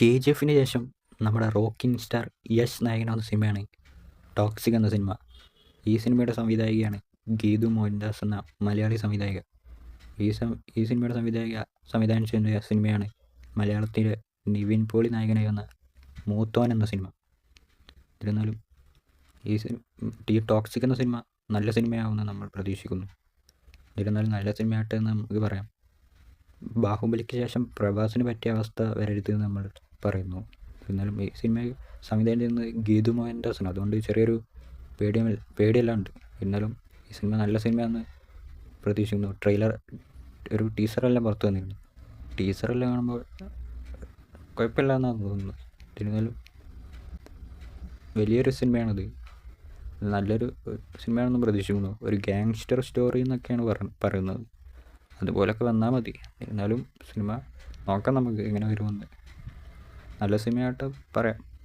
K G എഫിന് ശേഷം നമ്മുടെ റോക്കിംഗ് സ്റ്റാർ യശ് നായകനാവുന്ന സിനിമയാണ് ടോക്സിക് എന്ന സിനിമ. ഈ സിനിമയുടെ സംവിധായികയാണ് ഗീതു മോഹൻദാസ് എന്ന മലയാളി സംവിധായിക ഈ സം ഈ സിനിമയുടെ സംവിധായിക സംവിധാനം ചെയ്യുന്ന സിനിമയാണ് മലയാളത്തിലെ നിവിൻ പോളി നായകനായി വന്ന മൂത്തോൻ എന്ന സിനിമ. എന്നിരുന്നാലും ഈ സിനിമ ഈ ടോക്സിക് എന്ന സിനിമ നല്ല സിനിമയാവുമെന്ന് നമ്മൾ പ്രതീക്ഷിക്കുന്നു. എന്നിരുന്നാലും നല്ല സിനിമയായിട്ട് നമുക്ക് പറയാം. ബാഹുബലിക്ക് ശേഷം പ്രഭാസിന് പറ്റിയ അവസ്ഥ വരരുതെന്ന് നമ്മൾ പറയുന്നു. എന്നാലും ഈ സിനിമ സംവിധാനം ചെയ്യുന്നത് ഗീതു മോഹൻദാസാണ്. അതുകൊണ്ട് ചെറിയൊരു പേടി പേടിയെല്ലാം ഉണ്ട് എന്നാലും ഈ സിനിമ നല്ല സിനിമയാണെന്ന് പ്രതീക്ഷിക്കുന്നു. ട്രെയിലർ ഒരു ടീസറെല്ലാം പുറത്ത് വന്നിരുന്നു. ടീസറെല്ലാം കാണുമ്പോൾ കുഴപ്പമില്ല എന്നാണ് തോന്നുന്നത് എന്നിരുന്നാലും വലിയൊരു സിനിമയാണത്. നല്ലൊരു സിനിമയാണെന്ന് പ്രതീക്ഷിക്കുന്നു. ഒരു ഗാങ്സ്റ്റർ സ്റ്റോറി എന്നൊക്കെയാണ് പറ പറയുന്നത്. അതുപോലൊക്കെ വന്നാൽ മതി. എന്നാലും സിനിമ നോക്കാം നമുക്ക് എങ്ങനെ വരുമെന്ന്. നല്ല സിനിമയായിട്ട് പറയാം.